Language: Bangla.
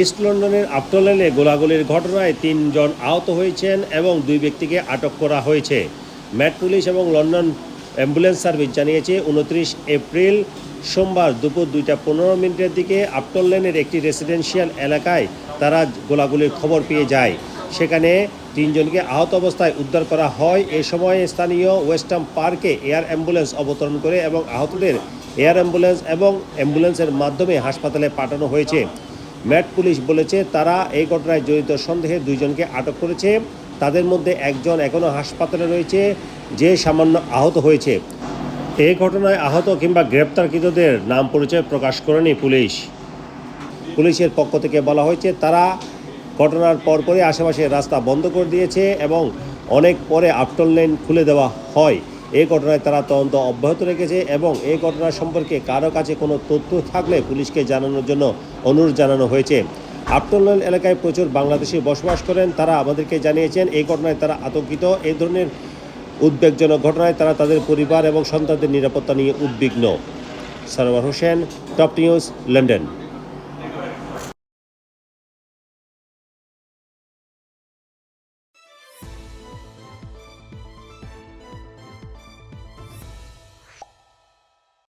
ইস্ট লন্ডনের আফটলেনে গোলাগুলির ঘটনায় তিনজন আহত হয়েছেন এবং দুই ব্যক্তিকে আটক করা হয়েছে। ম্যাট পুলিশ এবং লন্ডন অ্যাম্বুলেন্স সার্ভিস জানিয়েছে, উনত্রিশ এপ্রিল সোমবার দুপুর দুইটা পনেরো মিনিটের দিকে আফটল একটি রেসিডেন্সিয়াল এলাকায় তারা গোলাগুলির খবর পেয়ে যায়। সেখানে তিনজনকে আহত অবস্থায় উদ্ধার করা হয়। এ সময় স্থানীয় ওয়েস্টার্ন পার্কে এয়ার অ্যাম্বুলেন্স অবতরণ করে এবং আহতদের এয়ার অ্যাম্বুলেন্স এবং অ্যাম্বুলেন্সের মাধ্যমে হাসপাতালে পাঠানো হয়েছে। ম্যাট পুলিশ বলেছে, তারা এই ঘটনায় জড়িত সন্দেহে দুইজনকে আটক করেছে। তাদের মধ্যে একজন এখনও হাসপাতালে রয়েছে, যে সামান্য আহত হয়েছে। এই ঘটনায় আহত কিংবা গ্রেপ্তারকৃতদের নাম পরিচয় প্রকাশ করেনি পুলিশ। পুলিশের পক্ষ থেকে বলা হয়েছে, তারা ঘটনার পরপরই আশেপাশের রাস্তা বন্ধ করে দিয়েছে এবং অনেক পরে আফটল লেন খুলে দেওয়া হয়। এই ঘটনায় তারা তদন্ত অব্যাহত রেখেছে এবং এই ঘটনা সম্পর্কে কারও কাছে কোনো তথ্য থাকলে পুলিশকে জানানোর জন্য অনুরোধ জানানো হয়েছে। আফটল এলাকায় প্রচুর বাংলাদেশি বসবাস করেন, তারা আমাদেরকে জানিয়েছেন এই ঘটনায় তারা আতঙ্কিত। এই ধরনের উদ্বেগজনক ঘটনায় তারা তাদের পরিবার এবং সন্তানদের নিরাপত্তা নিয়ে উদ্বিগ্ন। Sarwar Hossain, top news, London.